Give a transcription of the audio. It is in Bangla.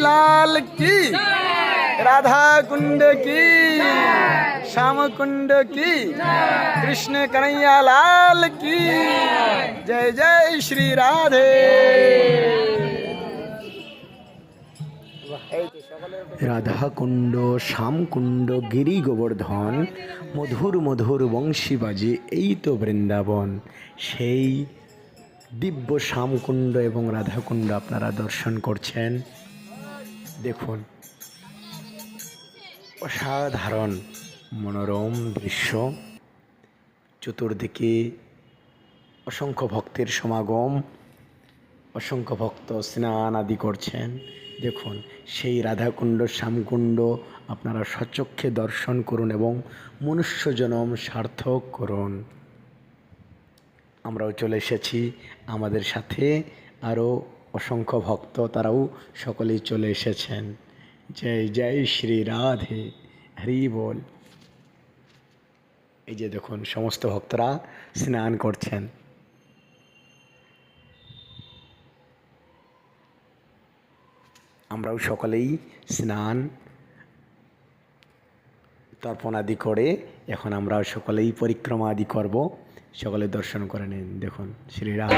লাল কি রাধা কুণ্ড কি শ্যাম কুণ্ড কি কৃষ্ণ কানাইয়া লাল কি জয় জয় শ্রী রাধে রাধাকুণ্ড শ্যামকুণ্ড গিরি গোবর্ধন মধুর মধুর বংশীবাজি এই তো বৃন্দাবন। সেই দিব্য শ্যামকুণ্ড এবং রাধাকুণ্ড আপনারা দর্শন করছেন। দেখুন, অসাধারণ মনোরম দৃশ্য। চতুর্দিকে অসংখ্য ভক্তের সমাগম, অসংখ্য ভক্ত স্নান আদি করছেন। দেখুন, সেই রাধাকুণ্ড, শ্যামকুণ্ড, আপনারা সচক্ষে দর্শন করুন এবং মনুষ্যজনম সার্থক করুন। আমরাও চলে এসেছি। আমাদের সাথে আরও অসংখ্য ভক্ত তারাও সকলেই চলে এসেছেন। জয় জয় শ্রী রাধে, হরি বল। এই যে দেখুন, সমস্ত ভক্তরা স্নান করছেন। আমরাও সকলেই স্নান তর্পণ আদি করে এখন আমরা সকলেই পরিক্রমা আদি করব। সকলে দর্শন করে নিন দেখুন শ্রীরাম।